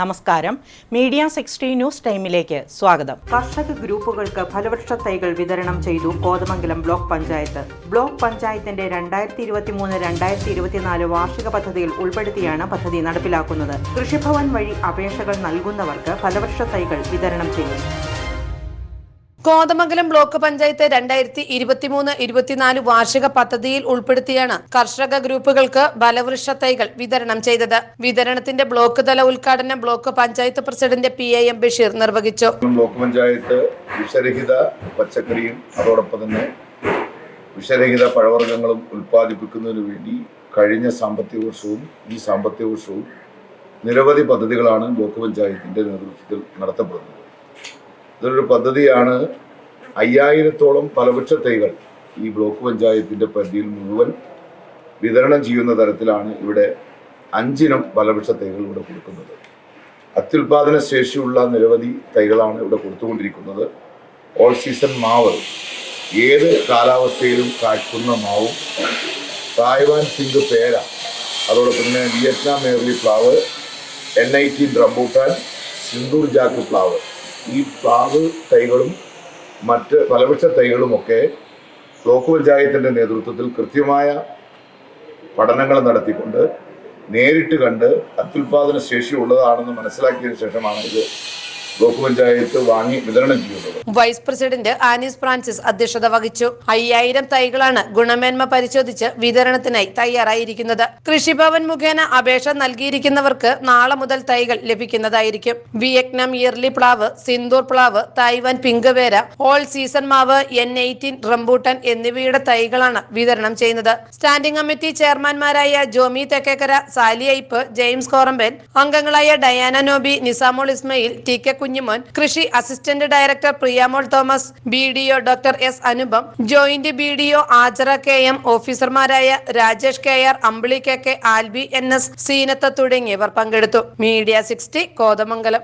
നമസ്കാരം. Media sixty news ടൈമിലേക്ക് സ്വാഗതം. കർഷക ഗ്രൂപ്പുകൾക്ക് ഫലവൃക്ഷ തൈകൾ വിതരണം ചെയ്തു കോതമംഗലം ബ്ലോക്ക് പഞ്ചായത്ത്. ബ്ലോക്ക് പഞ്ചായത്തിന്റെ രണ്ടായിരത്തി ഇരുപത്തി മൂന്ന് രണ്ടായിരത്തി ഇരുപത്തിനാല് വാർഷിക പദ്ധതിയിൽ ഉൾപ്പെടുത്തിയാണ് പദ്ധതി നടപ്പിലാക്കുന്നത്. കൃഷിഭവൻ വഴി അപേക്ഷകൾ നൽകുന്നവർക്ക് ഫലവൃക്ഷ തൈകൾ വിതരണം ചെയ്യും. കോതമംഗലം ബ്ലോക്ക് പഞ്ചായത്ത് രണ്ടായിരത്തി ഇരുപത്തിമൂന്ന് ഇരുപത്തിനാല് വാർഷിക പദ്ധതിയിൽ ഉൾപ്പെടുത്തിയാണ് കർഷക ഗ്രൂപ്പുകൾക്ക് ബലവൃക്ഷ തൈകൾ വിതരണം ചെയ്തത്. വിതരണത്തിന്റെ ബ്ലോക്ക് തല ഉദ്ഘാടനം block panchayat president P A M Basheer നിർവഹിച്ചു. ബ്ലോക്ക് പഞ്ചായത്ത് വിഷരഹിത പച്ചക്കറിയും അതോടൊപ്പം തന്നെ വിഷരഹിത പഴവർഗങ്ങളും ഉൽപ്പാദിപ്പിക്കുന്നതിനു വേണ്ടി കഴിഞ്ഞ സാമ്പത്തിക വർഷവും ഈ സാമ്പത്തിക വർഷവും നിരവധി പദ്ധതികളാണ് ബ്ലോക്ക് പഞ്ചായത്തിന്റെ നേതൃത്വത്തിൽ നടത്തപ്പെടുന്നത്. ഇതൊരു പദ്ധതിയാണ്. അയ്യായിരത്തോളം ഫലവൃക്ഷ തൈകൾ ഈ ബ്ലോക്ക് പഞ്ചായത്തിന്റെ പരിധിയിൽ മുഴുവൻ വിതരണം ചെയ്യുന്ന തരത്തിലാണ് ഇവിടെ അഞ്ചിനം ഫലവൃക്ഷ തൈകൾ ഇവിടെ കൊടുക്കുന്നത്. അത്യുൽപാദന ശേഷിയുള്ള നിരവധി തൈകളാണ് ഇവിടെ കൊടുത്തുകൊണ്ടിരിക്കുന്നത്. ഓൾ സീസൺ മാവ് ഏത് കാലാവസ്ഥയിലും കായ്ക്കുന്ന മാവും തായ്വാൻ സിംഗ് പേര അതോടൊപ്പം തന്നെ വിയറ്റ്നാം മേർലി ഫ്ലാവ് N I T rambutan Sindoor jack പ്ലാവ് ഈ പ്ലാവ് തൈകളും മറ്റ് ഫലവൃക്ഷ തൈകളുമൊക്കെ ബ്ലോക്ക് പഞ്ചായത്തിന്റെ നേതൃത്വത്തിൽ കൃത്യമായ പഠനങ്ങൾ നടത്തിക്കൊണ്ട് നേരിട്ട് കണ്ട് അത്യുൽപാദന ശേഷി ഉള്ളതാണെന്ന് മനസ്സിലാക്കിയതിന് ശേഷമാണ് ഇത് വാങ്ങി വിതരണം വൈസ് പ്രസിഡന്റ് ആനീസ് ഫ്രാൻസിസ് അധ്യക്ഷത വഹിച്ചു. അയ്യായിരം തൈകളാണ് ഗുണമേന്മ പരിശോധിച്ച് വിതരണത്തിനായി തയ്യാറായിരിക്കുന്നത്. കൃഷിഭവൻ മുഖേന അപേക്ഷ നൽകിയിരിക്കുന്നവർക്ക് നാളെ മുതൽ തൈകൾ ലഭിക്കുന്നതായിരിക്കും. വിയറ്റ്നാം ഇയർലി പ്ലാവ് സിന്ദൂർ പ്ലാവ് തായ്വാൻ പിങ്കവേര ഓൾ സീസൺ മാവ് എൻ എയ്റ്റീൻ റംബൂട്ടൻ എന്നിവയുടെ തൈകളാണ് വിതരണം ചെയ്യുന്നത്. സ്റ്റാൻഡിംഗ് കമ്മിറ്റി ചെയർമാൻമാരായ ജോമി തെക്കേക്കര സാലി ഐപ്പ് ജെയിംസ് കോറമ്പൻ അംഗങ്ങളായ Diana Noby Nisamol Ismail T K Kunjimon കൃഷി assistant director Priyamol Thomas B D O doctor S Anupam joint B D O Achara K M ഓഫീസർമാരായ Rajesh K R Ambili K K Alby N S Seenath തുടങ്ങിയവർ പങ്കെടുത്തു. Media sixty Kothamangalam.